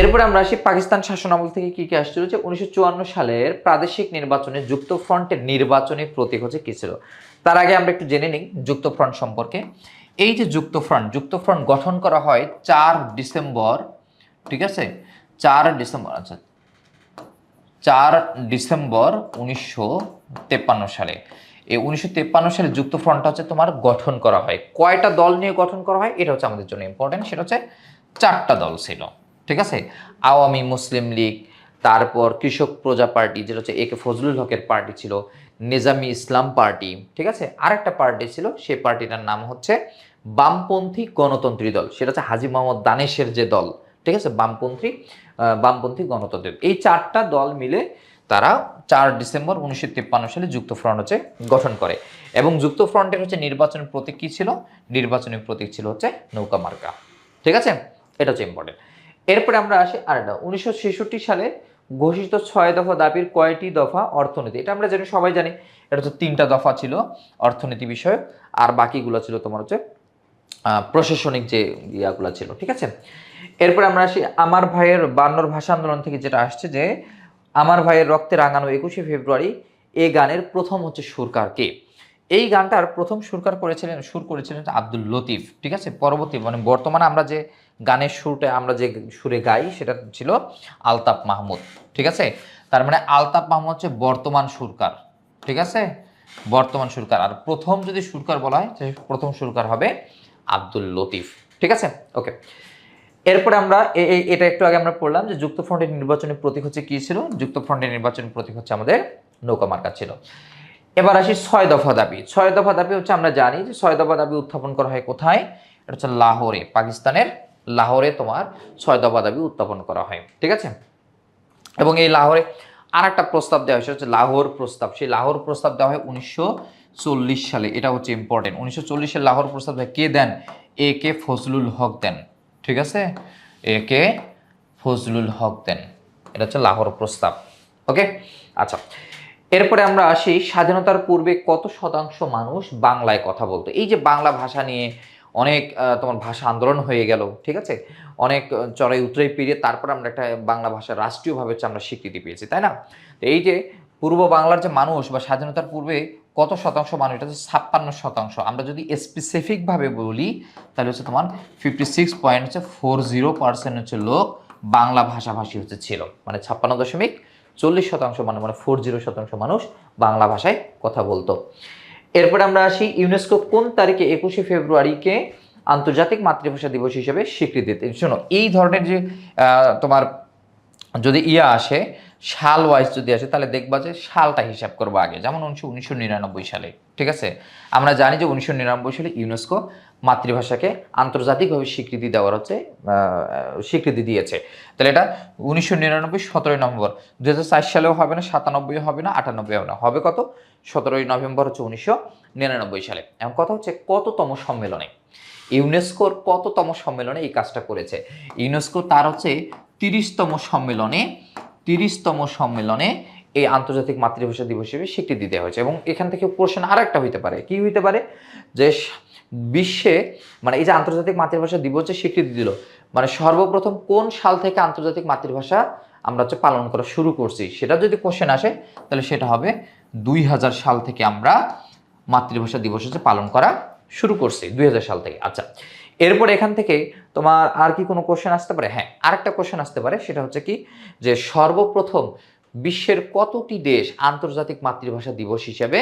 এরপরে আমরা আসি পাকিস্তান শাসন আমল থেকে কি কি আসছিল? যে উনিশশো চুয়ান্ন সালের প্রাদেশিক নির্বাচনে যুক্ত ফ্রন্টের নির্বাচনী প্রতীক হচ্ছে কি ছিল? তার আগে আমরা একটু জেনে নিই যুক্ত ফ্রন্ট সম্পর্কে। এই যে যুক্ত ফ্রন্ট যুক্ত ফ্রন্ট গঠন করা হয় চার ডিসেম্বর, ঠিক আছে? চার ডিসেম্বর আচ্ছা। চার ডিসেম্বর উনিশশো সালে। এই উনিশশো সালে যুক্ত ফ্রন্টটা হচ্ছে তোমার গঠন করা হয়। কয়টা দল নিয়ে গঠন করা হয়? এটা হচ্ছে আমাদের জন্য ইম্পর্টেন্ট সেটা হচ্ছে চারটা দল ছিল। ঠিক আছে? আওয়ামী মুসলিম লীগ, তারপর কৃষক প্রজা পার্টি, যেটা হচ্ছে এ কে ফজলুল হকের পার্টি ছিল, নিজামী ইসলাম পার্টি, ঠিক আছে? আরেকটা পার্টি ছিল সে পার্টিটার নাম হচ্ছে বামপন্থী গণতন্ত্রী দল, সেটা হচ্ছে হাজি মোহাম্মদ দানেশের যে দল, ঠিক আছে? বামপন্থী বামপন্থী গণতন্ত্রের এই চারটা দল মিলে তারা চার ডিসেম্বর উনিশশো তিপ্পান্ন সালে যুক্ত ফ্রন্ট হচ্ছে গঠন করে। এবং যুক্ত ফ্রন্টের হচ্ছে নির্বাচনী প্রতীক কী ছিল? নির্বাচনী প্রতীক ছিল হচ্ছে নৌকা মার্কা। ঠিক আছে? এটা হচ্ছে ইম্পর্টেন্ট এরপরে আমরা আসি আরেকটা উনিশশো ছেষট্টি সালে ঘোষিত ছয় দফা দাবির কয়টি দফা অর্থনীতি? এটা আমরা জানি, সবাই জানি। এটা হচ্ছে তিনটা দফা ছিল অর্থনীতি বিষয়ক, আর বাকিগুলো ছিল তোমার হচ্ছে প্রশাসনিক যে ইয়াগুলো ছিল, ঠিক আছে? এরপর আমরা আসি আমার ভাইয়ের বান্নর ভাষা আন্দোলন থেকে যেটা আসছে যে, আমার ভাইয়ের রক্তে রাঙানো একুশে ফেব্রুয়ারি এ গানের প্রথম হচ্ছে সুরকার কে? এই গানটার প্রথম সুরকার করেছিলেন, সুর করেছিলেন আব্দুল লতিফ, ঠিক আছে? পরবর্তী মানে বর্তমানে আমরা যে গানের সুরটা, আমরা যে সুরে গাই, সেটা ছিল আলতাফ মাহমুদ, ঠিক আছে? তার মানে আলতাফ মাহমুদ হচ্ছে বর্তমান সুরকার, ঠিক আছে? বর্তমান সুরকার। আর প্রথম যদি সুরকার বলা হয় প্রথম সুরকার হবে আব্দুল লতিফ, ঠিক আছে? ওকে। এরপরে আমরা এটা একটু আগে আমরা পড়লাম যে যুক্ত ফ্রন্টের নির্বাচনী প্রতীক হচ্ছে কি ছিল? যুক্ত ফ্রন্টের নির্বাচনী প্রতীক হচ্ছে আমাদের নৌকা মার্কা ছিল। এবার আসি ছয় দফা দাবি। ছয় দফা দাবি হচ্ছে, আমরা জানি যে ছয় দফা দাবি উত্থাপন করা হয় কোথায়? এটা হচ্ছে লাহোরে, পাকিস্তানের লাহোরে তোমার ছয় দফা দাবি উত্থাপন করা হয়। ঠিক আছে? এবং এই লাহোরে আর একটা প্রস্তাব দেওয়া হয় হচ্ছে লাহোর প্রস্তাব। সেই লাহোর প্রস্তাব দেওয়া হয় উনিশশো চল্লিশ সালে। এটা হচ্ছে ইম্পর্টেন্ট উনিশশো চল্লিশের লাহোর প্রস্তাব কে দেন? এ কে ফজলুল হক দেন। ঠিক আছে? এ কে ফজলুল হক দেন। এটা হচ্ছে লাহোর প্রস্তাব। ওকে? আচ্ছা। এরপরে আমরা আসি, স্বাধীনতার পূর্বে কত শতাংশ মানুষ বাংলায় কথা বলতো? এই যে বাংলা ভাষা নিয়ে অনেক তোমার ভাষা আন্দোলন হয়ে গেল, ঠিক আছে? অনেক চড়াই উতরাই পেরিয়ে তারপর আমরা একটা বাংলা ভাষা রাষ্ট্রীয়ভাবে হচ্ছে আমরা স্বীকৃতি পেয়েছি, তাই না? তো এই যে পূর্ব বাংলার যে মানুষ বা স্বাধীনতার পূর্বে কত শতাংশ মানুষ, এটা হচ্ছে ছাপ্পান্ন শতাংশ। আমরা যদি স্পেসিফিকভাবে বলি, তাহলে হচ্ছে তোমার ফিফটি সিক্স পয়েন্ট হচ্ছে ফোর জিরো পার্সেন্ট হচ্ছে লোক বাংলা ভাষাভাষী হচ্ছে ছিল মানে ছাপ্পান্ন দশমিক চল্লিশ শতাংশ মানুষ মানে ফোর জিরো শতাংশ মানুষ বাংলা ভাষায় কথা বলতো। এরপরে আমরা আসি ইউনেস্কো কোন তারিখে একুশে ফেব্রুয়ারিকে আন্তর্জাতিক মাতৃভাষা দিবস হিসেবে স্বীকৃতি শোনো, এই ধরনের যে তোমার যদি ইয়া আসে সাল ওয়াইজ যদি আসে, তাহলে দেখবা যে সালটা হিসাব করব আগে। যেমন উনিশশো উনিশশো নিরানব্বই সালে, ঠিক আছে? আমরা জানি যে উনিশশো নিরানব্বই সালে ইউনেস্কো মাতৃভাষাকে আন্তর্জাতিকভাবে স্বীকৃতি দেওয়ার হচ্ছে স্বীকৃতি দিয়েছে। তাহলে এটা উনিশশো নিরানব্বই সতেরোই নভেম্বর। দু সালেও হবে না সাতানব্বই হবে না আটানব্বই হবে না। হবে কত? সতেরোই নভেম্বর হচ্ছে উনিশশো নিরানব্বই সালে। এখন কথা হচ্ছে কততম সম্মেলনে? ইউনেস্কোর কততম সম্মেলনে এই কাজটা করেছে? ইউনেস্কো তার হচ্ছে তিরিশতম সম্মেলনে তিরিশতম সম্মেলনে এই আন্তর্জাতিক মাতৃভাষা দিবস হিসেবে স্বীকৃতি দেওয়া হয়েছে। এবং এখান থেকে প্রশ্ন আর একটা হইতে পারে। কি হইতে পারে? যে বিশ্বে মানে এই যে আন্তর্জাতিক মাতৃভাষা দিবস স্বীকৃতি দিল মানে সর্বপ্রথম কোন সাল থেকে আন্তর্জাতিক মাতৃভাষা আমরা হচ্ছে পালন করা শুরু করছি? সেটা যদি কোশ্চেন আসে, তাহলে সেটা হবে দুই হাজার সাল থেকে আমরা মাতৃভাষা দিবস হচ্ছে পালন করা শুরু করছি, দুই হাজার সাল থেকে। আচ্ছা এরপর এখান থেকে তোমার আর কি কোনো কোশ্চেন আসতে পারে? হ্যাঁ আরেকটা কোশ্চেন আসতে পারে, সেটা হচ্ছে কি? যে সর্বপ্রথম বিশ্বের কতটি দেশ আন্তর্জাতিক মাতৃভাষা দিবস হিসেবে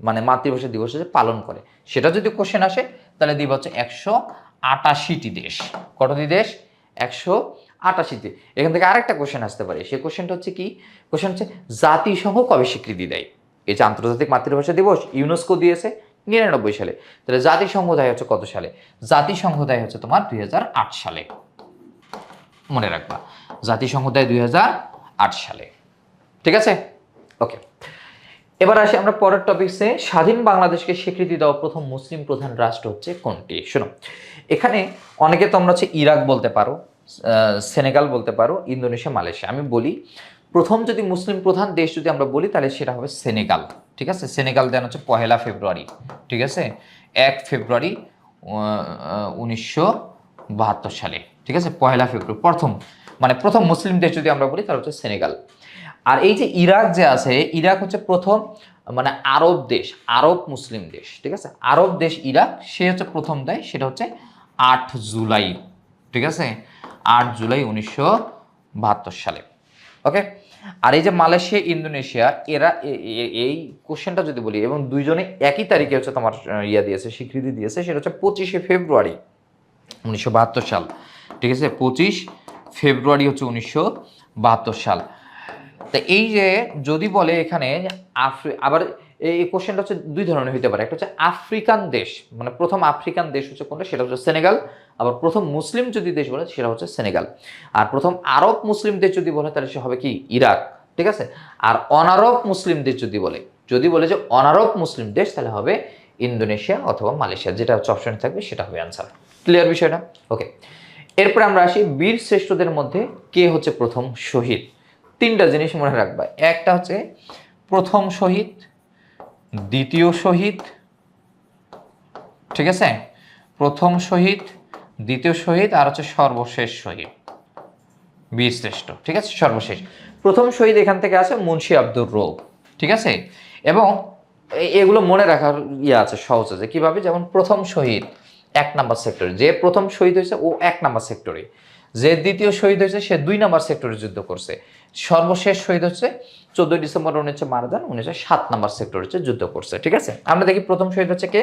মানে মাতৃভাষা দিবস হিসেবে পালন করে? সেটা যদি কোশ্চেন আসে, তাহলে দিব হচ্ছে একশো আটাশিটি দেশ। কতটি দেশ? একশো আটাশিটি। এখান থেকে আরেকটা কোশ্চেন আসতে পারে, সেই কোশ্চেনটা হচ্ছে কি? কোশ্চেন হচ্ছে জাতিসংঘ কবে স্বীকৃতি দেয়? এই যে আন্তর্জাতিক মাতৃভাষা দিবস ইউনেস্কো দিয়েছে নিরানব্বই সালে। তাহলে জাতিসংঘ দেয় হচ্ছে কত সালে? জাতিসংঘ দেয় হচ্ছে তোমার দুই হাজার আট সালে। মনে রাখবা, জাতিসংঘ দেয় দুই সালে। ঠিক আছে? ওকে এবার আসি আমরা পরের টপিকসে স্বাধীন বাংলাদেশকে স্বীকৃতি দেওয়া প্রথম মুসলিম প্রধান রাষ্ট্র হচ্ছে কোনটি? শোনো, এখানে অনেকে তোমরা হচ্ছে ইরাক বলতে পারো সেনেগাল বলতে পারো, ইন্দোনেশিয়া, মালয়েশিয়া। আমি বলি প্রথম যদি মুসলিম প্রধান দেশ যদি আমরা বলি, তাহলে সেটা হবে সেনেগাল। ঠিক আছে? সেনেগাল দেন হচ্ছে পহেলা ফেব্রুয়ারি। ঠিক আছে? এক ফেব্রুয়ারি উনিশশো বাহাত্তর সালে। ঠিক আছে? পহেলা ফেব্রুয়ারি, প্রথম। মানে প্রথম মুসলিম দেশ যদি আমরা বলি, তাহলে হচ্ছে সেনেগাল। আর এই যে ইরাক যে আছে, ইরাক হচ্ছে প্রথম মানে আরব দেশ, আরব মুসলিম দেশ। ঠিক আছে? আরব দেশ ইরাক, সে হচ্ছে প্রথম দেয় সেটা হচ্ছে আট জুলাই। ঠিক আছে? আট জুলাই উনিশশো বাহাত্তর সালে। ওকে? আর এই যে মালয়েশিয়া, ইন্দোনেশিয়া, এরা এই কোশ্চেনটা যদি বলি, এবং দুইজনে একই তারিখে হচ্ছে তোমার ইয়া দিয়েছে, স্বীকৃতি দিয়েছে, সেটা হচ্ছে পঁচিশে ফেব্রুয়ারি উনিশশো বাহাত্তর সাল। ঠিক আছে? পঁচিশ ফেব্রুয়ারি হচ্ছে উনিশশো বাহাত্তর সাল। তা এই যে যদি বলে এখানে আবার এই কোশ্চেনটা হচ্ছে দুই ধরনের হতে পারে। একটা হচ্ছে আফ্রিকান দেশ মানে প্রথম আফ্রিকান দেশ হচ্ছে কোনটা? সেটা হচ্ছে সেনেগাল। আবার প্রথম মুসলিম যদি দেশ বলে, সেটা হচ্ছে সেনেগাল। আর প্রথম আরব মুসলিম দেশ যদি বলে, তাহলে সে হবে কি? ইরাক। ঠিক আছে? আর অনারব মুসলিম দেশ যদি বলে যদি বলে যে অনারব মুসলিম দেশ, তাহলে হবে ইন্দোনেশিয়া অথবা মালয়েশিয়া। যেটা হচ্ছে অপশন থাকবে, সেটা হবে অ্যান্সার ক্লিয়ার বিষয়টা? ওকে এরপরে আমরা আসি বীর শ্রেষ্ঠদের মধ্যে কে হচ্ছে প্রথম শহীদ? তিনটা জিনিস মনে রাখবা। একটা হচ্ছে প্রথম শহীদ দ্বিতীয় শহীদ ঠিক আছে? প্রথম শহীদ দ্বিতীয় শহীদ আর হচ্ছে সর্বশেষ শহীদ বীর ঠিক আছে? সর্বশেষ। প্রথম শহীদ এখান থেকে আছে মুন্সি আব্দুর রৌফ ঠিক আছে? এবং এগুলো মনে রাখার ইয়ে আছে, সহজ আছে। কীভাবে? যেমন প্রথম শহীদ এক নাম্বার সেক্টরে। যে প্রথম শহীদ হয়েছে, ও এক নাম্বার সেক্টরে। যে দ্বিতীয় শহীদ হয়েছে, সে দুই নাম্বার সেক্টরে যুদ্ধ করছে। সর্বশেষ শহীদ হচ্ছে চোদ্দই ডিসেম্বর উনি হচ্ছে মারা যান, উনি হচ্ছে সাত নাম্বার সেক্টর হচ্ছে যুদ্ধ করছে, ঠিক আছে? আমরা দেখি প্রথম শহীদ হচ্ছে কে?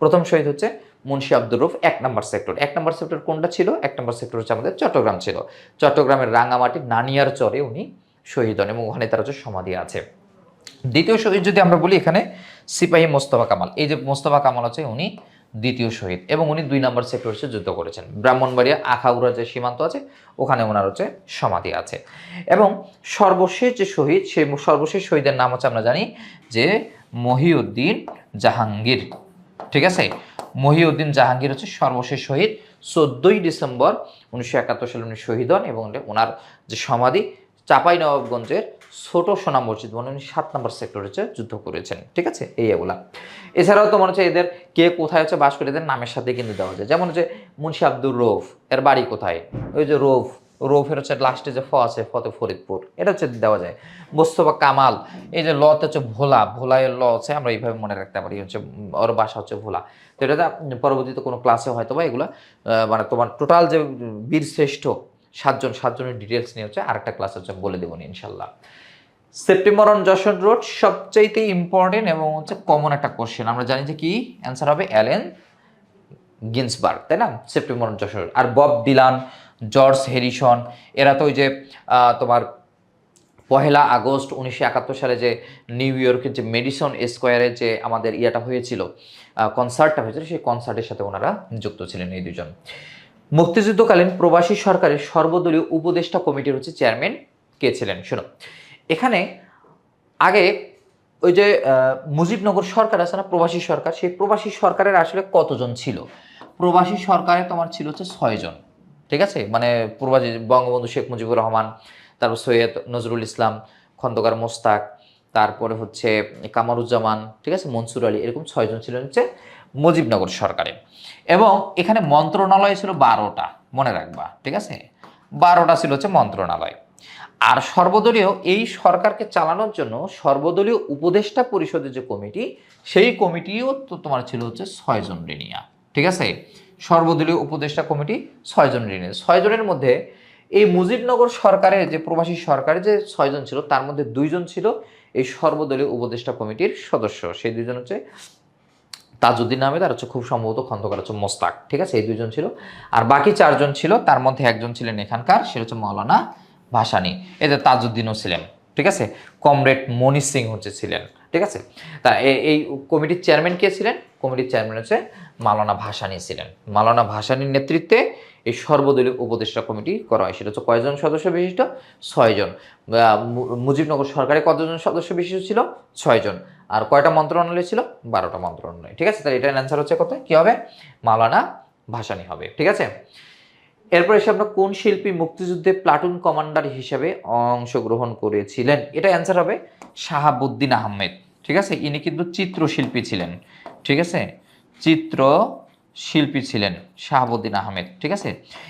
প্রথম শহীদ হচ্ছে মুন্সি আব্দুর রুফ এক নম্বর সেক্টর। এক নম্বর সেক্টর কোনটা ছিল? এক নম্বর সেক্টর হচ্ছে আমাদের চট্টগ্রাম ছিল। চট্টগ্রামের রাঙামাটি নানিয়ার চরে উনি শহীদ হন এবং ওখানে তার হচ্ছে সমাধি আছে। দ্বিতীয় শহীদ যদি আমরা বলি এখানে, সিপাহী মোস্তফা কামাল। এই যে মোস্তফা কামাল আছে উনি দ্বিতীয় শহীদ এবং উনি দুই নম্বর সেক্টর হচ্ছে যুদ্ধ করেছেন। ব্রাহ্মণবাড়িয়া, আখাউড়া যে সীমান্ত আছে, ওখানে ওনার হচ্ছে সমাধি আছে। এবং সর্বশেষ যে শহীদ সেই সর্বশেষ শহীদের নাম হচ্ছে আমরা জানি যে মহিউদ্দিন জাহাঙ্গীর। ঠিক আছে? মহিউদ্দিন জাহাঙ্গীর হচ্ছে সর্বশেষ শহীদ। চোদ্দই ডিসেম্বর উনিশশো একাত্তর সালে উনি শহীদ হন এবং ওনার যে সমাধি চাপাই নবাবগঞ্জের ছোট সোনা মসজিদ মানে উনি সাত নম্বর সেক্টর হচ্ছে যুদ্ধ করেছেন, ঠিক আছে? এই এগুলা। এছাড়াও তোমার হচ্ছে এদের কে কোথায় হচ্ছে, বাস করে এদের নামের সাথে কিন্তু দেওয়া যায়। যেমন হচ্ছে মুন্সি আব্দুর রৌফ, এর বাড়ি কোথায়? ওই যে রৌফ, রৌফের হচ্ছে লাস্টে যে ফ আছে ফতে ফরিদপুর, এটা হচ্ছে দেওয়া যায়। মোস্তফা কামাল, এই যে লতে হচ্ছে ভোলা, ভোলায় ল আছে, আমরা এইভাবে মনে রাখতে পারি, হচ্ছে, ওর বাসা হচ্ছে ভোলা। তো এটা পরবর্তীতে কোনো ক্লাসে হয়তো বা এগুলো মানে তোমার টোটাল যে বীর শ্রেষ্ঠ, সাতজন, সাতজনের ডিটেলস নিয়ে হচ্ছে আরেকটা ক্লাস হচ্ছে বলে দেবো ইনশাল্লাহ। সেপ্টেম্বর অন যশোর রোড সবচাইতে ইম্পর্টেন্ট এবং হচ্ছে কমন একটা কোশ্চেন আমরা জানি যে কি? অ্যান্সার হবে অ্যালেন গিন্সবার্গ তাই না? সেপ্টেম্বর অন যশোর আর বব ডিলান জর্জ হ্যারিসন এরা তো ওই যে তোমার পহেলা আগস্ট উনিশশো একাত্তর সালে যে নিউ ইয়র্কের যে মেডিসন স্কোয়ারে যে আমাদের ইয়েটা হয়েছিল কনসার্টটা হয়েছিল, সেই কনসার্টের সাথে ওনারা যুক্ত ছিলেন এই দুজন। মুক্তিযুদ্ধকালীন প্রবাসী সরকারের সর্বদলীয় উপদেষ্টা কমিটির হচ্ছে চেয়ারম্যান কে ছিলেন? শোনো এখানে আগে ওই যে মুজিবনগর সরকার আছে না, প্রবাসী সরকার, সেই প্রবাসী সরকারের আসলে কতজন ছিল? প্রবাসী সরকারে তোমার ছিল হচ্ছে ছয়জন ঠিক আছে? মানে প্রবাসী বঙ্গবন্ধু শেখ মুজিবুর রহমান, তারপর সৈয়দ নজরুল ইসলাম, খন্দকার মোস্তাক, তারপরে হচ্ছে কামারুজ্জামান, ঠিক আছে? মনসুর আলী, এরকম ছয়জন ছিলেন হচ্ছে মুজিবনগর সরকারে। এবং এখানে মন্ত্রণালয় ছিল বারোটা, মনে রাখবা, ঠিক আছে? বারোটা ছিল হচ্ছে মন্ত্রণালয়। আর সর্বদলীয় এই সরকারকে চালানোর জন্য সর্বদলীয় উপদেষ্টা পরিষদের যে কমিটি, সেই কমিটিও তো তোমার ছিল হচ্ছে ছয়জন ঋণিয়া ঠিক আছে? সর্বদলীয় উপদেষ্টা কমিটি ছয়জন ঋণিয়া ছয়জনের মধ্যে এই মুজিবনগর সরকারের যে প্রবাসী সরকারের যে ছয়জন ছিল, তার মধ্যে দুইজন ছিল এই সর্বদলীয় উপদেষ্টা কমিটির সদস্য। সেই দুইজন হচ্ছে তাজউদ্দিন আহমেদ আর হচ্ছে খুব সম্ভবত খন্দকার হচ্ছে মোস্তাক। ঠিক আছে? এই দুজন ছিল। আর বাকি চারজন ছিল, তার মধ্যে একজন ছিলেন এখানকার সে হচ্ছে মৌলানা ভাসানি এতে তাজউদ্দিনও ছিলেন, ঠিক আছে? কমরেড মনি সিং হচ্ছে ছিলেন, ঠিক আছে? তা এই কমিটির চেয়ারম্যান কে ছিলেন? কমিটির চেয়ারম্যান হচ্ছে মালানা ভাসানি ছিলেন। মালানা ভাসানির নেতৃত্বে এই সর্বদলীয় উপদেষ্টা কমিটি করা হয়। সেটা হচ্ছে কয়জন সদস্য বিশিষ্ট? ছয়জন। মুজিবনগর সরকারে কতজন সদস্য বিশিষ্ট ছিল? ছয়জন। আর কয়টা মন্ত্রণালয় ছিল? বারোটা মন্ত্রণালয়, ঠিক আছে? তাহলে এটার অ্যান্সার হচ্ছে কত কি হবে? মালানা ভাসানি হবে, ঠিক আছে? এরপর এসে আমরা কোন শিল্পী মুক্তিযুদ্ধে প্লাটুন কমান্ডার হিসেবে অংশগ্রহণ করেছিলেন? এটা অ্যান্সার হবে শাহাবুদ্দিন আহমেদ। ঠিক আছে? ইনি কিন্তু চিত্রশিল্পী ছিলেন। ঠিক আছে? চিত্র শিল্পী ছিলেন শাহাবুদ্দিন আহমেদ। ঠিক আছে?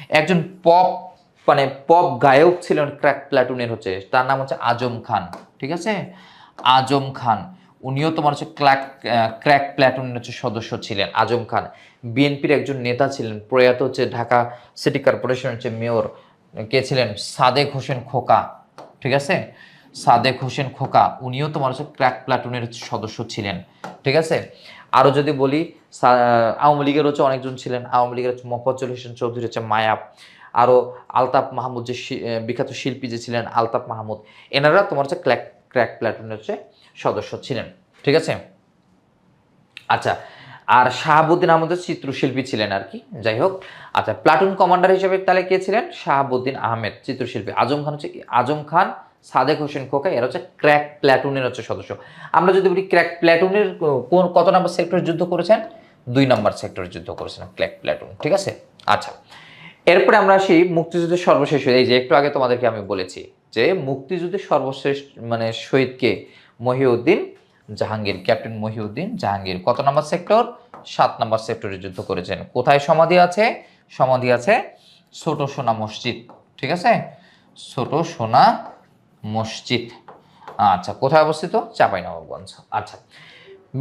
একজন পপ মানে পপ গায়ক ছিলেন ক্র্যাক প্লাটুনের হচ্ছে। তার নাম হচ্ছে আজম খান। ঠিক আছে? আজম খান। উনিও তোমার হচ্ছে ক্ল্যাক ক্র্যাক প্ল্যাটুনের হচ্ছে সদস্য ছিলেন, আজম খান। বিএনপির একজন নেতা ছিলেন, প্রয়াত হচ্ছে ঢাকা সিটি কর্পোরেশনের হচ্ছে মেয়র। কে ছিলেন? সাদেক হোসেন খোকা, ঠিক আছে? সাদেক হোসেন খোকা, উনিও তোমার হচ্ছে ক্র্যাক প্ল্যাটুনের হচ্ছে সদস্য ছিলেন, ঠিক আছে? আরও যদি বলি আওয়ামী লীগের হচ্ছে অনেকজন ছিলেন, আওয়ামী লীগের হচ্ছে মোফাজ্জল হোসেন চৌধুরী হচ্ছে মায়াব। আরও আলতাফ মাহমুদ যে বিখ্যাত শিল্পী যে ছিলেন, আলতাফ মাহমুদ, এনারা তোমার হচ্ছে ক্র্যাক ক্র্যাক প্ল্যাটুনের হচ্ছে সদস্য ছিলেন, ঠিক আছে? আচ্ছা আর শাহাবুদ্দিন আহমদের চিত্রশিল্পী ছিলেন আর কি, যাই হোক। আচ্ছা প্লাটুন কমান্ডার হিসেবে তাহলে কে ছিলেন? শাহাবুদ্দিন আহমেদ, চিত্রশিল্পী। আজম খান হচ্ছে? আজম খান, সাদেক হোসেন খোকা, এরা হচ্ছে ক্র্যাক প্ল্যাটুনের হচ্ছে সদস্য। আমরা যদি বলি ক্র্যাক প্ল্যাটুনের কোন, কত নম্বর সেক্টরে যুদ্ধ করেছেন? দুই নম্বর সেক্টরে যুদ্ধ করেছেন ক্র্যাক প্ল্যাটুন ঠিক আছে? আচ্ছা এরপরে আমরা আসি মুক্তিযুদ্ধের সর্বশেষ এই যে একটু আগে তোমাদেরকে আমি বলেছি যে মুক্তিযুদ্ধের সর্বশেষ মানে শহীদকে মহিউদ্দিন জাহাঙ্গীর, ক্যাপ্টেন মহিউদ্দিন জাহাঙ্গীর। কত নম্বর সেক্টর? সাত নম্বর সেক্টরে যুদ্ধ করেছেন। কোথায় সমাধি আছে? সমাধি আছে ছোট সোনা মসজিদ, ঠিক আছে? ছোট সোনা মসজিদ। আচ্ছা কোথায় অবস্থিত? চাঁপাইনবাবগঞ্জ। আচ্ছা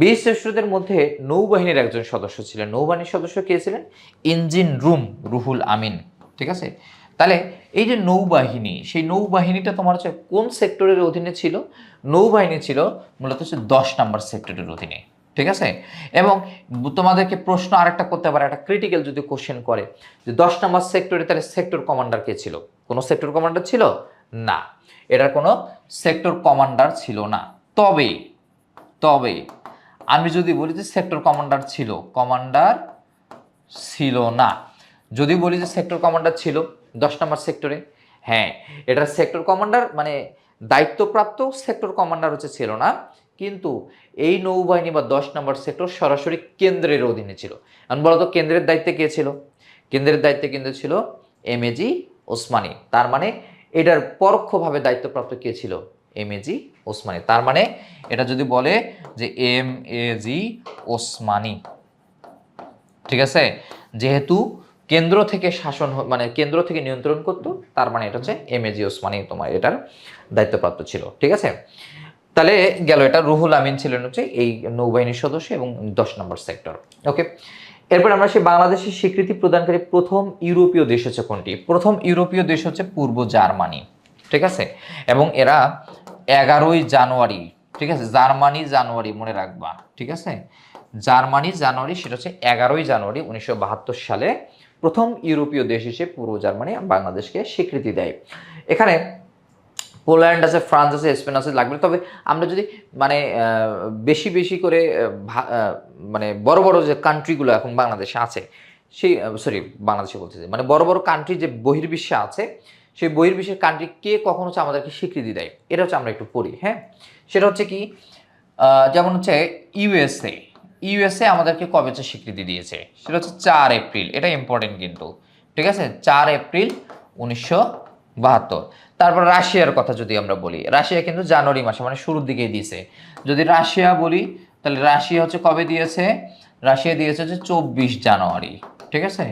বীর শ্রেষ্ঠদের মধ্যে নৌবাহিনীর একজন সদস্য ছিলেন। নৌবাহিনীর সদস্য কে ছিলেন? Engine room Ruhul Amin. ঠিক আছে? তাহলে এই যে নৌবাহিনী, সেই নৌবাহিনীটা তোমার হচ্ছে কোন সেক্টরের অধীনে ছিল? নৌবাহিনী ছিল মূলত হচ্ছে দশ নম্বর সেক্টরের অধীনে। ঠিক আছে? এবং তোমাদেরকে প্রশ্ন আরেকটা করতে পারে, একটা ক্রিটিক্যাল যদি কোশ্চেন করে, যে দশ নম্বর সেক্টরে তাহলে সেক্টর কমান্ডার কে ছিল? কোনো সেক্টর কমান্ডার ছিল? না। এটার কোনো সেক্টর কমান্ডার ছিল না। তবে তবে আমি যদি বলি যে সেক্টর কমান্ডার ছিল কমান্ডার ছিল না। যদি বলি যে সেক্টর কমান্ডার ছিল, দশ নম্বর সেক্টরে হ্যাঁ এটার সেক্টর কমান্ডার মানে দায়িত্বপ্রাপ্ত সেক্টর কমান্ডার হচ্ছে ছিল না, কিন্তু এই নৌবাহিনী বা দশ নম্বর সেক্টর সরাসরি কেন্দ্রের অধীনে ছিল। এখন বলতো কেন্দ্রের দায়িত্বে কে ছিল? কেন্দ্রের দায়িত্বে কিন্তু ছিল এম এমএজি ওসমানী তার মানে এটার পরোক্ষভাবে দায়িত্বপ্রাপ্ত কে ছিল? M MAG Osmani. তার মানে এটা যদি বলে যে এম এ জি ওসমানী। ঠিক আছে? যেহেতু কেন্দ্র থেকে শাসন মানে কেন্দ্র থেকে নিয়ন্ত্রণ করতো, তার মানে এটা হচ্ছে এমএজি ওসমানী তোমার এটার দায়িত্বপ্রাপ্ত ছিল। ঠিক আছে? তাহলে গেল এটা, রুহুল আমিন ছিলেন হচ্ছে এই নৌবাহিনীর সদস্য এবং দশ নম্বর সেক্টর। ওকে? এরপর আমরা সেই বাংলাদেশের স্বীকৃতি প্রদানকারী প্রথম ইউরোপীয় দেশ হচ্ছে কোনটি? প্রথম ইউরোপীয় দেশ হচ্ছে পূর্ব জার্মানি। ঠিক আছে? এবং এরা এগারোই জানুয়ারি, ঠিক আছে? জার্মানি জানুয়ারি মনে রাখবা, ঠিক আছে? জার্মানি জানুয়ারি, সেটা হচ্ছে এগারোই জানুয়ারি উনিশশো বাহাত্তর সালে প্রথম ইউরোপীয় দেশ হিসেবে পূর্ব জার্মানি বাংলাদেশকে স্বীকৃতি দেয়। এখানে পোল্যান্ড আছে, ফ্রান্স আছে, স্পেন আছে, লাগবে। তবে আমরা যদি মানে বেশি বেশি করে মানে বড় বড় যে কান্ট্রিগুলো এখন বাংলাদেশে আছে, সেই সরি বাংলাদেশে বলতেছি মানে বড় বড় কান্ট্রি যে বহির্বিশ্বে আছে সেই বহির্বিশ্বের কান্ট্রি কে কখন হচ্ছে আমাদেরকে স্বীকৃতি দেয়? এটা হচ্ছে আমরা একটু পড়ি হ্যাঁ? সেটা হচ্ছে কি যেমন হচ্ছে ইউএসএ ইউএসএ আমাদেরকে কবে হচ্ছে স্বীকৃতি দিয়েছে? সেটা হচ্ছে চার এপ্রিল, এটা ইম্পর্টেন্ট কিন্তু, ঠিক আছে? চার এপ্রিল উনিশশো বাহাত্তর। তারপর রাশিয়ার কথা যদি আমরা বলি, রাশিয়া কিন্তু জানুয়ারি মাসে মানে শুরুর দিকেই দিয়েছে। যদি রাশিয়া বলি, তাহলে রাশিয়া হচ্ছে কবে দিয়েছে? রাশিয়া দিয়েছে হচ্ছে চব্বিশ জানুয়ারি, ঠিক আছে?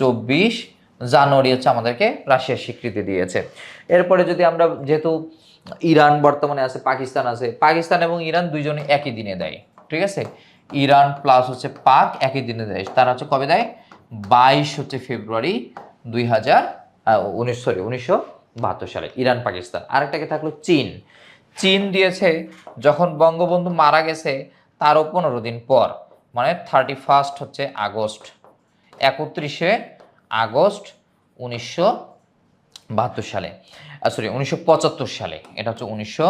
চব্বিশ জানুয়ারি হচ্ছে আমাদেরকে রাশিয়া স্বীকৃতি দিয়েছে। এরপরে যদি আমরা যেহেতু ইরান বর্তমানে আছে, পাকিস্তান আছে, পাকিস্তান এবং ইরান দুইজনে একই দিনে দেয়, ঠিক আছে? ইরান প্লাস হচ্ছে পাক একই দিনে দেয়, তারা হচ্ছে কবে দেয়? বাইশ হচ্ছে ফেব্রুয়ারি দুই হাজার উনিশ সরি উনিশশো বাহাত্তর সালে, ইরান, পাকিস্তান। আরেকটাকে থাকল? চীন। চীন দিয়েছে, যখন বঙ্গবন্ধু মারা গেছে, তারও পনেরো দিন পর মানে থার্টি ফার্স্ট হচ্ছে আগস্ট, একত্রিশে আগস্ট উনিশশো বাহাত্তর সালে সরি উনিশশো পঁচাত্তর সালে, এটা হচ্ছে উনিশশো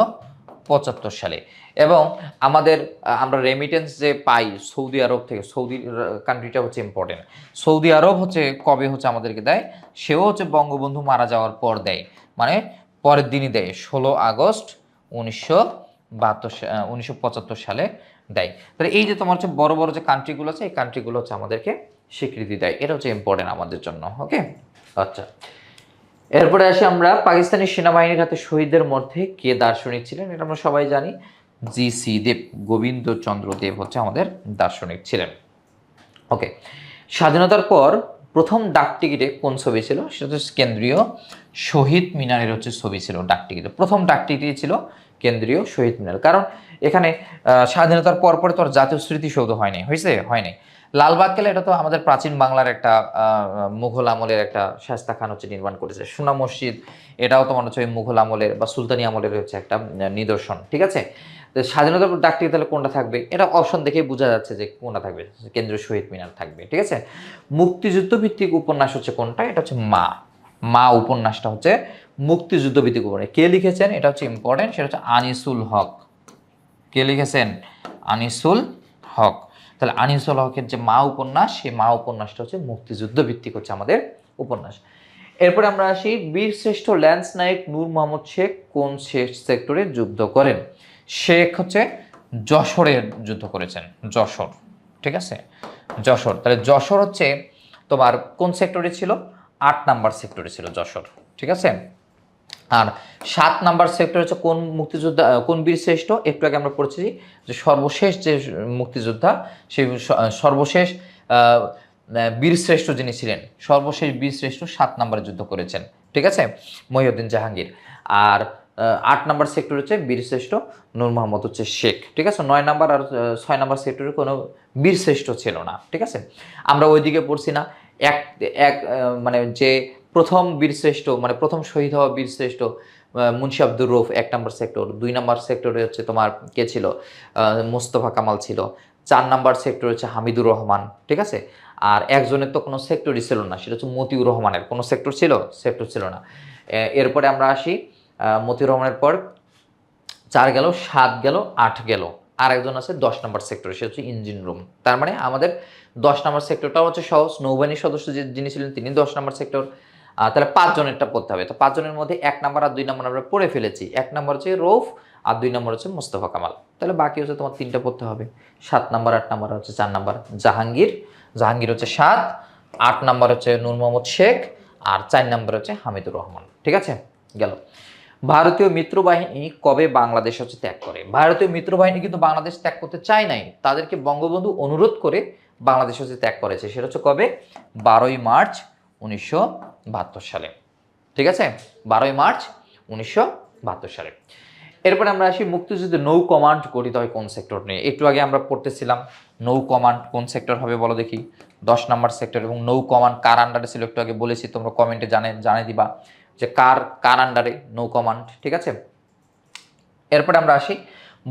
পঁচাত্তর সালে। এবং আমাদের আমরা রেমিটেন্স যে পাই সৌদি আরব থেকে, সৌদি কান্ট্রিটা হচ্ছে ইম্পর্টেন্ট সৌদি আরব হচ্ছে কবে হচ্ছে আমাদেরকে দেয়? সেও হচ্ছে বঙ্গবন্ধু মারা যাওয়ার পর দেয়। মানে পরের দিনই দেয়, ষোলো আগস্ট উনিশশো বাহাত্তর উনিশশো সালে দেয়। তাহলে এই যে তোমার হচ্ছে বড় বড় যে কান্ট্রিগুলো আছে, এই কান্ট্রিগুলো হচ্ছে আমাদেরকে স্বীকৃতি দেয়। এটা হচ্ছে ইম্পর্টেন্ট আমাদের জন্য ওকে আচ্ছা। এরপরে আসি আমরা, পাকিস্তানি সেনাবাহিনীর হাতে শহীদদের মধ্যে কে দার্শনিক ছিলেন? এটা আমরা সবাই জানি। জি সি দেব গোবিন্দচন্দ্র দেব হচ্ছে আমাদের দার্শনিক ছিলেন ওকে স্বাধীনতার পর প্রথম ডাক টিকিটে কোন ছবি ছিল? সেটা হচ্ছে কেন্দ্রীয় শহীদ মিনারের হচ্ছে ছবি ছিল ডাক টিকিটে। প্রথম ডাক টিকিটে ছিল কেন্দ্রীয় শহীদ মিনার। কারণ এখানে স্বাধীনতার পর পরে তো আর জাতীয় স্মৃতিসৌধ হয়নি হয়েছে? হয়নি লালবাগ কেলা এটা তো আমাদের প্রাচীন বাংলার একটা মুঘল আমলের একটা শাস্তা খান হচ্ছে নির্মাণ করেছে। সোনা মসজিদ, এটাও তোমার হচ্ছে ওই মুঘল আমলের বা সুলতানি আমলের হচ্ছে একটা নিদর্শন, ঠিক আছে? তো স্বাধীনতার পর ডাকটিকিট তাহলে কোনটা থাকবে? এটা অপশন দেখে বোঝা যাচ্ছে যে কোনটা থাকবে, কেন্দ্রীয় শহীদ মিনার থাকবে, ঠিক আছে? মুক্তিযুদ্ধ ভিত্তিক উপন্যাস হচ্ছে কোনটা? এটা হচ্ছে মা। মা উপন্যাসটা হচ্ছে মুক্তিযুদ্ধ ভিত্তিক উপন্যাস। কে লিখেছেন? এটা হচ্ছে ইম্পর্টেন্ট সেটা হচ্ছে আনিসুল হক। কে লিখেছেন? আনিসুল হক। তাহলে আনিসুল হকের যে মা উপন্যাস, সেই মা উপন্যাসটা হচ্ছে মুক্তিযুদ্ধ ভিত্তিক হচ্ছে আমাদের উপন্যাস। এরপরে আমরা আসি বীর শ্রেষ্ঠ ল্যান্স নায়ক নূর মোহাম্মদ শেখ কোন সেক্টরে যুদ্ধ করেন? শেখ হচ্ছে যশোরে যুদ্ধ করেছেন, যশোর, ঠিক আছে? যশোর, তাহলে যশোর হচ্ছে তোমার কোন সেক্টরে ছিল? আট নাম্বার সেক্টরে ছিল যশোর, ঠিক আছে? আর সাত নাম্বার সেক্টর হচ্ছে কোন মুক্তিযোদ্ধা কোন বীর শ্রেষ্ঠ? একটু আগে আমরা পড়েছি যে সর্বশেষ যে মুক্তিযোদ্ধা সেই সর্বশেষ আহ, বীর শ্রেষ্ঠ যিনি ছিলেন সর্বশেষ বীর শ্রেষ্ঠ সাত নাম্বারে যুদ্ধ করেছেন ঠিক আছে? মহিউদ্দিন জাহাঙ্গীর। আর আট নাম্বার সেক্টর হচ্ছে বীর শ্রেষ্ঠ নূর মোহাম্মদ হচ্ছে শেখ ঠিক আছে? নয় নাম্বার আর ছয় নাম্বার সেক্টরে কোনো বীর শ্রেষ্ঠ ছিল না ঠিক আছে? আমরা ওইদিকে পড়ছি না। এক এক মানে যে প্রথম বীরশ্রেষ্ঠ মানে প্রথম শহীদ হওয়া বীরশ্রেষ্ঠ মুন্সি আব্দুর রৌফ এক নম্বর সেক্টর। দুই নম্বর সেক্টরে হচ্ছে তোমার কে ছিল? মোস্তফা কামাল ছিল। চার নাম্বার সেক্টর হচ্ছে হামিদুর রহমান, ঠিক আছে? আর একজনের তো কোনো সেক্টরই ছিল না, সেটা হচ্ছে মতিউর রহমানের। কোনো সেক্টর ছিল? সেক্টর ছিল না। এরপরে আমরা আসি মতিউর রহমানের পর চার গেল, সাত গেল, আট গেল। আর একজন আছে দশ নম্বর সেক্টর, সে হচ্ছে ইঞ্জিন রুম। তার মানে আমাদের দশ নম্বর সেক্টরটাও হচ্ছে সহজ। নৌবাহিনীর সদস্য যে যিনি ছিলেন তিনি দশ নম্বর সেক্টর। তাহলে পাঁচজনেরটা পড়তে হবে। তো পাঁচজনের মধ্যে এক নাম্বার আর দুই নম্বর আমরা পড়ে ফেলেছি। এক নম্বর হচ্ছে রৌফ আর দুই নম্বর হচ্ছে মোস্তফা কামাল। তাহলে বাকি হচ্ছে তোমার তিনটা পড়তে হবে। সাত নম্বর, আট নম্বর হচ্ছে চার নাম্বার জাহাঙ্গীর। জাহাঙ্গীর হচ্ছে সাত, আট নম্বর হচ্ছে নূর মোহাম্মদ শেখ আর চার নম্বর হচ্ছে হামিদুর রহমান। ঠিক আছে? গেল। ভারতীয় মিত্রবাহিনী কবে বাংলাদেশ হচ্ছে ত্যাগ করে? ভারতীয় মিত্রবাহিনী কিন্তু বাংলাদেশ ত্যাগ করতে চায় নাই। তাদেরকে বঙ্গবন্ধু অনুরোধ করে বাংলাদেশ হচ্ছে ত্যাগ করেছে। সেটা হচ্ছে কবে? বারোই মার্চ উনিশশো বাহাত্তর সালে। ঠিক আছে? বারোই মার্চ উনিশশো বাহাত্তর সালে। এরপরে আমরা আসি মুক্তিযুদ্ধে নৌ কমান্ড গঠিত হয় কোন সেক্টর নিয়ে। একটু আগে আমরা পড়তেছিলাম নৌ কমান্ড কোন সেক্টর হবে বলো দেখি। দশ নম্বর সেক্টর এবং নৌ কমান্ড কার আন্ডারে ছিল একটু আগে বলেছি, তোমরা কমেন্টে জানে জানিয়ে দিবা যে কার কার আন্ডারে নৌ কমান্ড, ঠিক আছে? এরপরে আমরা আসি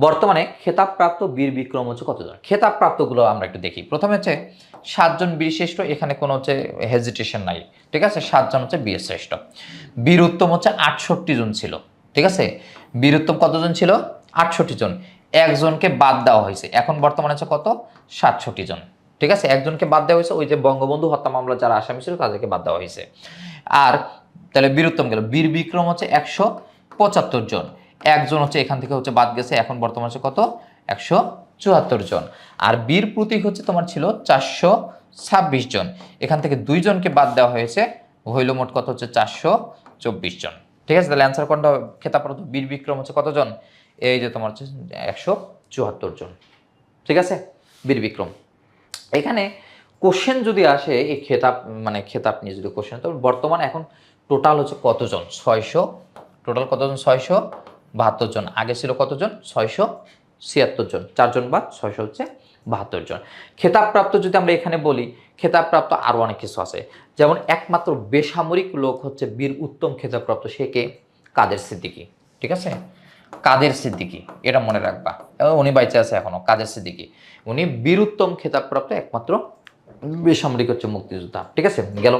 বর্তমানে খেতাবপ্রাপ্ত বীর বিক্রম হচ্ছে কতজন? খেতাবপ্রাপ্তগুলো আমরা একটু দেখি। প্রথমে হচ্ছে সাতজন বীর শ্রেষ্ঠ, এখানে কোনো হচ্ছে হেজিটেশন নাই, ঠিক আছে? সাতজন হচ্ছে বীর শ্রেষ্ঠ। বীর উত্তম হচ্ছে আটষট্টি জন ছিল, ঠিক আছে? বীর উত্তম কতজন ছিল? আটষট্টি জন। একজনকে বাদ দেওয়া হয়েছে, এখন বর্তমানে হচ্ছে কত? সাতষট্টি জন, ঠিক আছে? একজনকে বাদ দেওয়া হয়েছে, ওই যে বঙ্গবন্ধু হত্যা মামলা যারা আসামি ছিল, তাদেরকে বাদ দেওয়া হয়েছে। আর তাহলে বীর উত্তম গেল, বীর বিক্রম হচ্ছে একশো পঁচাত্তর জন। একজন হচ্ছে এখান থেকে হচ্ছে বাদ গেছে, এখন বর্তমানে হচ্ছে কত? একশো চুয়াত্তর জন। আর বীর প্রতীক হচ্ছে তোমার ছিল চারশো ছাব্বিশ জন। এখান থেকে দুইজনকে বাদ দেওয়া হয়েছে, হইল মোট কত হচ্ছে? চারশো চব্বিশ জন। ঠিক আছে, তাহলে অ্যান্সার কোনটা হবে? খেতাবপ্রাপ্ত বীর বিক্রম হচ্ছে কতজন এই যে তোমার হচ্ছে একশো চুয়াত্তর জন। ঠিক আছে? বীর বিক্রম। এখানে কোশ্চেন যদি আসে, এই খেতাব মানে খেতাব নিয়ে যদি কোশ্চেন তবে বর্তমানে এখন টোটাল হচ্ছে কতজন? ছয়শো টোটাল কতজন? ছয়শো বাহাত্তর জন। আগে ছিল কতজন? ছয়শো ছিয়াত্তর জন। চারজন বা ছয়শো হচ্ছে বাহাত্তর জন। খেতাবপ্রাপ্ত যদি আমরা এখানে বলি, খেতাবপ্রাপ্ত আরও অনেক কিছু আছে। যেমন একমাত্র বেসামরিক লোক হচ্ছে বীর উত্তম খেতাবপ্রাপ্ত। সে কে? কাদের সিদ্দিকি। ঠিক আছে? কাদের সিদ্দিকি? এটা মনে রাখবা। উনি বাইচে আছে এখনও কাদের সিদ্দিকি? উনি বীর উত্তম খেতাবপ্রাপ্ত একমাত্র বেসামরিক হচ্ছে মুক্তিযোদ্ধা। ঠিক আছে? গেল।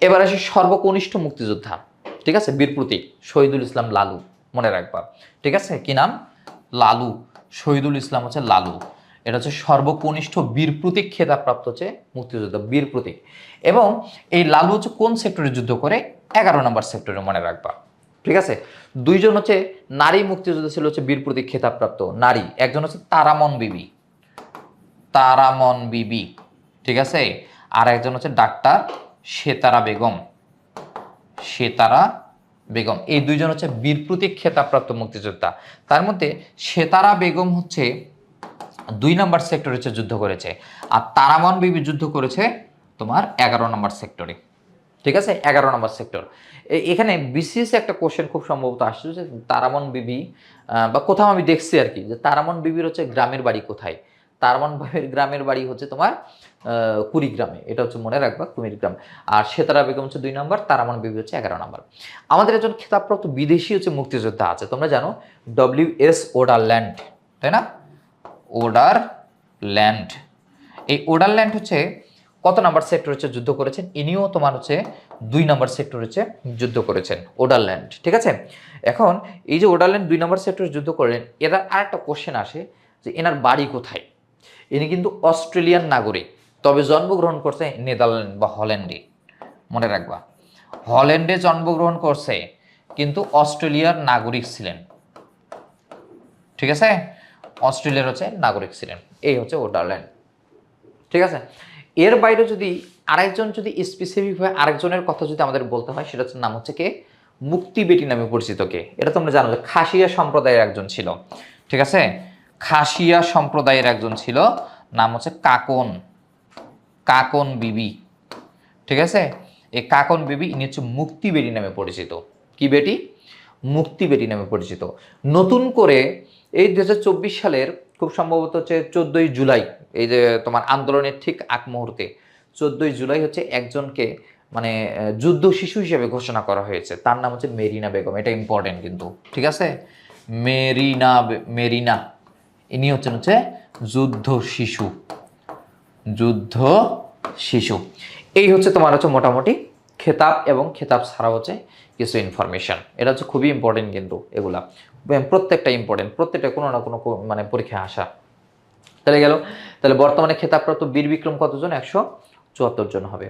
এবার আসি সর্বকনিষ্ঠ মুক্তিযোদ্ধা। ঠিক আছে? বীর প্রতীক শহীদুল ইসলাম লালু। মনে রাখবা। ঠিক আছে? কি নাম? লালু। শহীদুল ইসলাম হচ্ছে লালু। এটা হচ্ছে সর্বকনিষ্ঠ বীর প্রতীক, খেতাবপ্রাপ্ত হচ্ছে মুক্তিযোদ্ধা বীর প্রতীক। এবং এই লালু হচ্ছে কোন সেক্টরে যুদ্ধ করে? এগারো নম্বর সেক্টরে মনে রাখবা। ঠিক আছে? দুইজন হচ্ছে নারী মুক্তিযোদ্ধা ছিল হচ্ছে বীর প্রতীক, খেতাবপ্রাপ্ত নারী। একজন হচ্ছে তারামন বিবি। তারামন বিবি। ঠিক আছে? আর একজন হচ্ছে ডাক্তার সেতারা বেগম। সেতারা বেগম। এই দুইজন হচ্ছে বীর প্রতীক খেতাবপ্রাপ্ত মুক্তিযোদ্ধা। তার মধ্যে সেতারা বেগম হচ্ছে দুই নাম্বার সেক্টরে হচ্ছে যুদ্ধ করেছে। আর তারামন বিবি যুদ্ধ করেছে তোমার এগারো নম্বর সেক্টরে। ঠিক আছে? এগারো নম্বর সেক্টর। এখানে বিসিএস একটা কোশ্চেন খুব সম্ভবত আসছে যে তারামন বিবি বা কোথাও আমি দেখছি আর কি যে তারামন বিবির হচ্ছে গ্রামের বাড়ি কোথায়? তারামন বিবির গ্রামের বাড়ি হচ্ছে তোমার কুড়িগ্রামে। এটা হচ্ছে মনে রাখবা, কুড়িগ্রাম। আর সেতারা বেগম হচ্ছে দুই নম্বর তারামান বিবি হচ্ছে এগারো নম্বর। আমাদের একজন খেতাবপ্রাপ্ত বিদেশি হচ্ছে মুক্তিযোদ্ধা আছে। তোমরা জানো, ডব্লিউ এস ওডার ল্যান্ড তাই না? ওডার ল্যান্ড এই ওডার ল্যান্ড হচ্ছে কত নাম্বার সেক্টর হচ্ছে যুদ্ধ করেছেন? ইনিও তোমার হচ্ছে দুই নাম্বার সেক্টর হচ্ছে যুদ্ধ করেছেন, ওডারল্যান্ড। ঠিক আছে? এখন এই যে ওডারল্যান্ড দুই নাম্বার সেক্টর যুদ্ধ করলেন এরা আর একটা কোশ্চেন আসে যে এনার বাড়ি কোথায়? ইনি কিন্তু অস্ট্রেলিয়ান নাগরিক। তবে জন্মগ্রহণ করছে নেদারল্যান্ড বা হল্যান্ডে। মনে রাখবা, হল্যান্ডে জন্মগ্রহণ করছে কিন্তু অস্ট্রেলিয়ার নাগরিক ছিলেন। ঠিক আছে? অস্ট্রেলিয়ার হচ্ছে নাগরিক ছিলেন। এই হচ্ছে ওডারল্যান্ড। ঠিক আছে? এর বাইরে যদি আরেকজন যদি স্পেসিফিকভাবে আরেকজনের কথা যদি আমাদের বলতে হয়, সেটা হচ্ছে নাম হচ্ছে কে? মুক্তি বেটি নামে পরিচিত কে? এটা তোমরা জানো যে খাসিয়া সম্প্রদায়ের একজন ছিল। ঠিক আছে? খাসিয়া সম্প্রদায়ের একজন ছিল, নাম হচ্ছে কাকন। কাকন বিবি। ঠিক আছে? এই কাকন বিবি, ইনি হচ্ছে মুক্তি বেটি নামে পরিচিত। কি বেটি? মুক্তি বেটি নামে পরিচিত। নতুন করে এই দু হাজার চব্বিশ সালের, খুব সম্ভবত হচ্ছে চোদ্দোই জুলাই, এই যে তোমার আন্দোলনের ঠিক আগ মুহূর্তে, চোদ্দোই জুলাই হচ্ছে একজনকে মানে যুদ্ধ শিশু হিসেবে ঘোষণা করা হয়েছে। তার নাম হচ্ছে মেরিনা বেগম। এটা ইম্পর্টেন্ট কিন্তু। ঠিক আছে? মেরিনা মেরিনা। ইনি হচ্ছেন হচ্ছে যুদ্ধ শিশু। যুদ্ধ শিশু। এই হচ্ছে তোমার হচ্ছে মোটামুটি খেতাব এবং খেতাব ছাড়া হচ্ছে কিছু ইনফরমেশন এটা হচ্ছে খুবই ইম্পর্টেন্ট কিন্তু এগুলা। প্রত্যেকটা ইম্পর্টেন্ট প্রত্যেকটা কোনো না কোনো মানে পরীক্ষায় আসা। তাহলে গেল। তাহলে বর্তমানে খেতাবপ্রাপ্ত বীর বিক্রম কতজন? একশো চুয়াত্তর জন হবে।